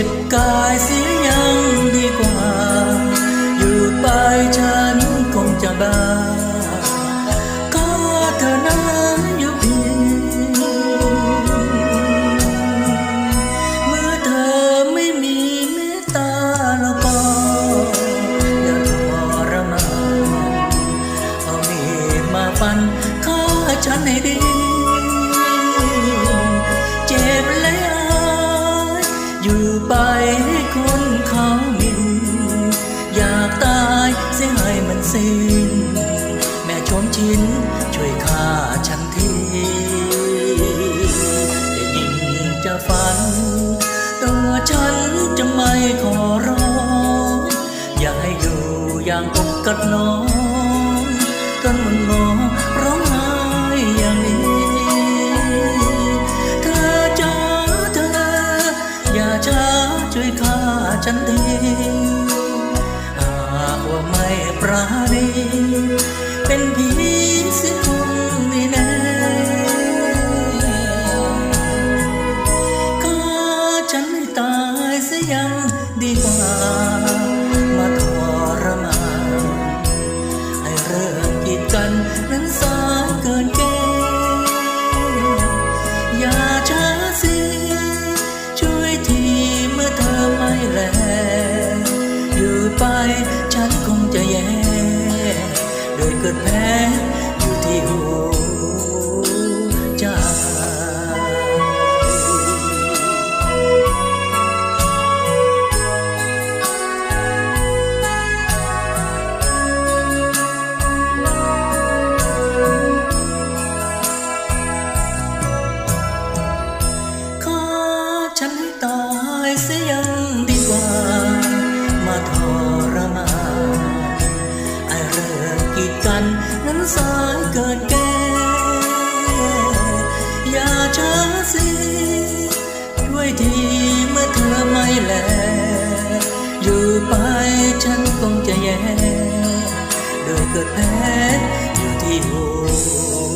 จ็บกายเสีย สิ้น แม่ชมชินช่วยฆ่าฉันทีแต่ยิ่งจะฝัน ตัวฉันจะไม่ขอร้อง อยากให้อยู่อย่างอกกัดน้องจนมันมอง ปราณีเป็นผีสิคงนี่แน่ก็ฉันให้ตายเสียยังดีกว่ามาทรมานให้เริ่มกีดกันนั้นสายเกินเกณฑ์อย่าช้าสิช่วยทีเมื่อเธอไม่แลอยู่ไป โด สายเกินแก่อย่าช้าสิด้วยทีเมื่อเธอไม่แล อยู่ไปฉันคงจะแย่ โดยเกิดแพ้อยู่ที่หัว